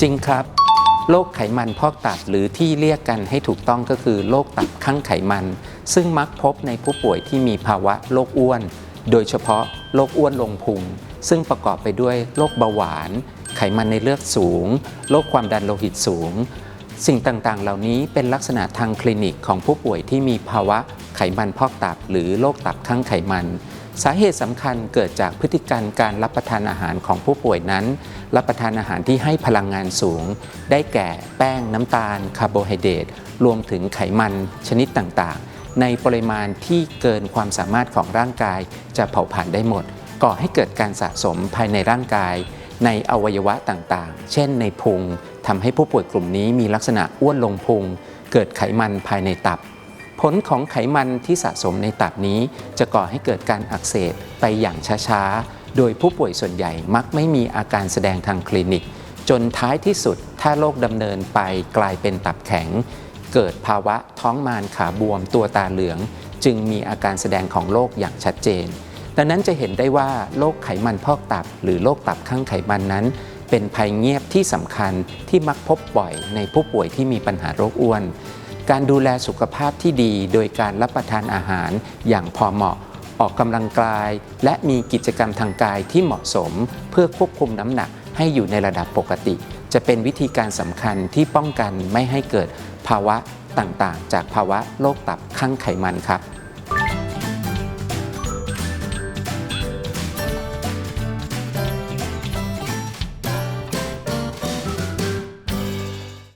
จริงครับโรคไขมันพอกตับหรือที่เรียกกันให้ถูกต้องก็คือโรคตับข้างไขมัน ซึ่งมักพบในผู้ป่วยที่มีภาวะโรคอ้วน โดยเฉพาะโรคอ้วนลงพุงซึ่งประกอบไปด้วยโรคเบาหวาน ไขมันในเลือดสูงโรคความดันโลหิตสูง สิ่งต่างๆ เหล่านี้เป็นลักษณะทางคลินิกของผู้ป่วยที่มีภาวะไขมันพอกตับหรือโรคตับข้างไขมัน สาเหตุสำคัญเกิดจากพฤติกรรมการรับประทานอาหารของผู้ป่วยนั้น รับประทานอาหารที่ให้พลังงานสูง ได้แก่แป้งน้ำตาลคาร์โบไฮเดรตรวมถึงไขมันชนิดต่างๆ ในปริมาณที่เกินความสามารถของร่างกาย จะเผาผลาญได้หมด ก่อให้เกิดการสะสมภายในร่างกาย ในอวัยวะต่างๆ เช่น ในพุงทำให้ผู้ป่วยกลุ่มนี้มีลักษณะอ้วนลงพุง เกิดไขมันภายในตับ ผลของไขมันที่สะสมในตับนี้ จะก่อให้เกิดการอักเสบไปอย่างช้าๆ โดยผู้ป่วยส่วนใหญ่มักไม่มีอาการแสดงทางคลินิก จนท้ายที่สุดถ้าโรคดำเนินไปกลายเป็นตับแข็ง เกิดภาวะท้องมารขาบวมตัวตาเหลือง จึงมีอาการแสดงของโรคอย่างชัดเจน ดังนั้นจะเห็นได้ว่าโรคไขมันพอกตับ หรือโรคตับข้างไขมันนั้นเป็นภัยเงียบที่สำคัญที่มักพบบ่อยในผู้ป่วยที่มีปัญหาโรคอ้วน การดูแลสุขภาพที่ดี โดยการรับประทานอาหารอย่างพอเหมาะ ออกกำลังกาย และมีกิจกรรมทางกายที่เหมาะสม เพื่อควบคุมน้ำหนักให้อยู่ในระดับปกติ จะเป็นวิธีการสำคัญที่ป้องกันไม่ให้เกิดภาวะต่างๆ จากภาวะโรคตับข้างไขมันครับ